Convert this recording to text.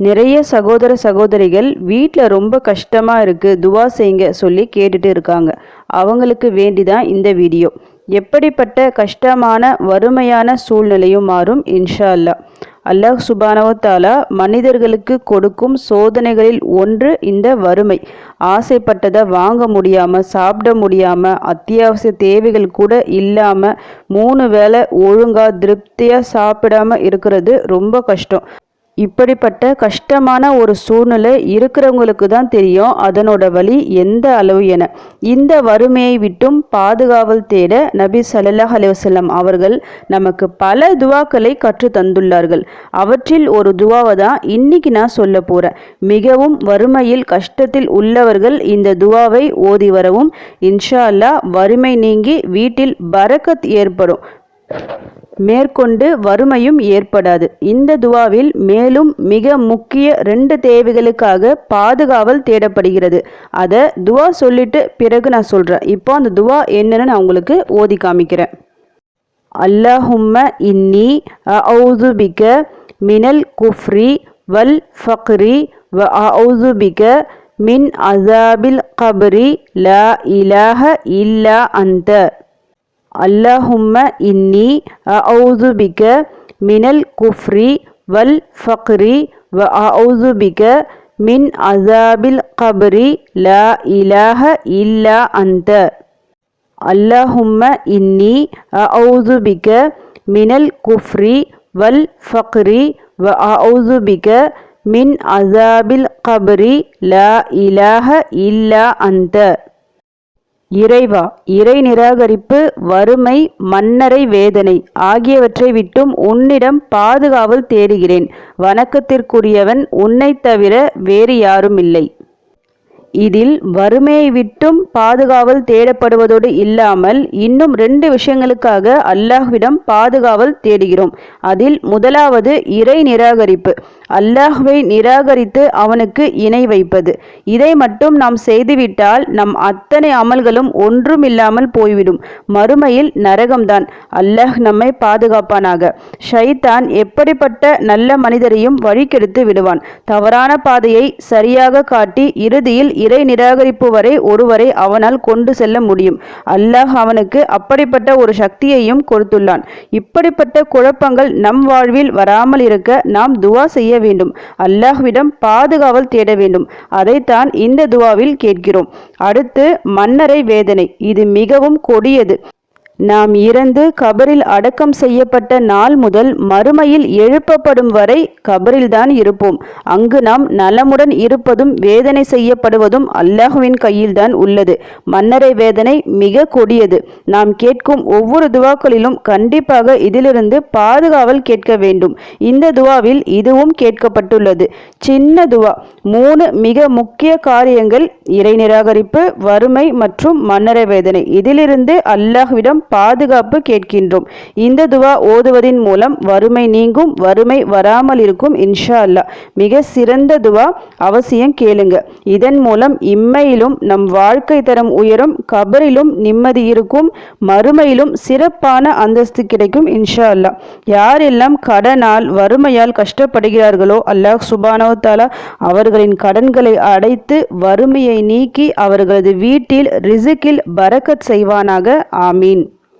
நிறைய சகோதர சகோதரிகள் வீட்டில் ரொம்ப கஷ்டமாக இருக்குது துவா செய்யுங்க சொல்லி கேட்டுட்டு இருக்காங்க. அவங்களுக்கு வேண்டி தான் இந்த வீடியோ. எப்படிப்பட்ட கஷ்டமான வறுமையான சூழ்நிலையும் மாறும் இன்ஷா அல்லா அல்லாஹ் சுபானவத்தாலா மனிதர்களுக்கு கொடுக்கும் சோதனைகளில் ஒன்று இந்த வறுமை. ஆசைப்பட்டதை வாங்க முடியாமல் சாப்பிட முடியாமல் அத்தியாவசிய தேவைகள் கூட இல்லாமல் மூணு வேளை ஒழுங்காக திருப்தியாக சாப்பிடாமல் இருக்கிறது ரொம்ப கஷ்டம். இப்படிப்பட்ட கஷ்டமான ஒரு சூழ்நிலை இருக்கிறவங்களுக்கு தான் தெரியும். அதனோட வழி எந்த அளவு என. இந்த வறுமையை விட்டும் பாதுகாவல் தேட நபி சல்லாஹ் அலுவலம் அவர்கள் நமக்கு பல துவாக்களை கற்று தந்துள்ளார்கள். அவற்றில் ஒரு துவாவை தான் இன்னைக்கு நான் சொல்ல போகிறேன் மிகவும் வறுமையில் கஷ்டத்தில் உள்ளவர்கள் இந்த துவாவை ஓதி வரவும் இன்ஷா அல்லா வறுமை நீங்கி வீட்டில் பரக்கத் ஏற்படும். மேற்கொண்டு வறுமையும் ஏற்படாது. இந்த துவாவில் மேலும் மிக முக்கிய ரெண்டு தேவைகளுக்காக பாதுகாவல் தேடப்படுகிறது. அதை துவா சொல்லிட்டு பிறகு நான் சொல்கிறேன் இப்போ அந்த துவா என்னன்னு நான் உங்களுக்கு ஓதி காமிக்கிறேன். அல்லாஹும்ம இன்னி அவுதுபிக மினல் குஃப்ரி வல் ஃபக்ரி வ அவுதுபிக மின் அசாபில் கபரி லா இலாஹ இல்லா அந்த அல்லாஹும்ம இன்னி அவுது பிக மினல் குஃப்ரி வல் ஃபக்ரி வ அவுது பிக மின் அசாபில் கபரி லா இலாஹ இல்லா அந்த அல்லாஹும்ம இன்னி அவுது பிக மினல் குஃப்ரி வல் ஃபக்ரி வ அவுது பிக மின் அசாபில் கபரி லா இலாஹ இல்லா அந்த இறைவா இறை நிராகரிப்பு வறுமை மன்னரை வேதனை ஆகியவற்றை விட்டும் உன்னிடம் பாதுகாவல் தேடுகிறேன். வணக்கத்திற்குரியவன் உன்னைத் தவிர வேறு யாரும் இல்லை இதில் வறுமையை விட்டும் பாதுகாவல் தேடப்படுவதோடு இல்லாமல் இன்னும் ரெண்டு விஷயங்களுக்காக அல்லாஹ்விடம் பாதுகாவல் தேடுகிறோம். அதில் முதலாவது இறை நிராகரிப்பு. அல்லாஹ்வை நிராகரித்து அவனுக்கு இணை வைப்பது. இதை மட்டும் நாம் செய்துவிட்டால் நம் அத்தனை அமல்களும் ஒன்றும் இல்லாமல் போய்விடும். மறுமையில் நரகம்தான். அல்லாஹ் நம்மை பாதுகாப்பானாக. ஷைத்தான் எப்படிப்பட்ட நல்ல மனிதரையும் வழிகெடுத்து விடுவான். தவறான பாதையை சரியாக காட்டி இறுதியில் இறை நிராகரிப்பு வரை ஒருவரை அவனால் கொண்டு செல்ல முடியும். அல்லாஹ் அவனுக்கு அப்படிப்பட்ட ஒரு சக்தியையும் கொடுத்துள்ளான். இப்படிப்பட்ட குழப்பங்கள் நம் வாழ்வில் வராமல் இருக்க நாம் துவா செய்ய வேண்டும். அல்லாஹ்விடம் பாதுகாவல் தேட வேண்டும். அதைத்தான் இந்த துவாவில் கேட்கிறோம். அடுத்து மன்னரை வேதனை. இது மிகவும் கொடியது. நாம் இறந்து கபரில் அடக்கம் செய்யப்பட்ட நாள் முதல் மறுமையில் எழுப்பப்படும் வரை கபரில்தான் இருப்போம். அங்கு நாம் நலமுடன் இருப்பதும் வேதனை செய்யப்படுவதும் அல்லாஹுவின் கையில்தான் உள்ளது. மன்னரை வேதனை மிக கொடியது. நாம் கேட்கும் ஒவ்வொரு துவாக்களிலும் கண்டிப்பாக இதிலிருந்து பாதுகாவல் கேட்க வேண்டும். இந்த துவாவில் இதுவும் கேட்கப்பட்டுள்ளது. சின்ன துவா. மூணு மிக முக்கிய காரியங்கள் இறை நிராகரிப்பு வறுமை மற்றும் மன்னரை வேதனை. இதிலிருந்து அல்லாஹ்விடம் பாதுகாப்பு கேட்கின்றோம். இந்த துவா ஓதுவதின் மூலம் வறுமை நீங்கும் வறுமை வராமல் இருக்கும் இன்ஷா அல்லா மிக சிறந்த துவா அவசியம் கேளுங்க. இதன் மூலம் இம்மையிலும் நம் வாழ்க்கை தரம் உயரும் கபரிலும் நிம்மதி இருக்கும் மறுமையிலும் சிறப்பான அந்தஸ்து கிடைக்கும் இன்ஷா அல்லா யாரெல்லாம் கடனால் வறுமையால் கஷ்டப்படுகிறார்களோ அல்லாஹ் சுபானோ தாலா அவர்களின் கடன்களை அடைத்து வறுமையை நீக்கி அவர்களது வீட்டில் ரிசுக்கில் பரக்கத் செய்வானாக. ஆமீன்.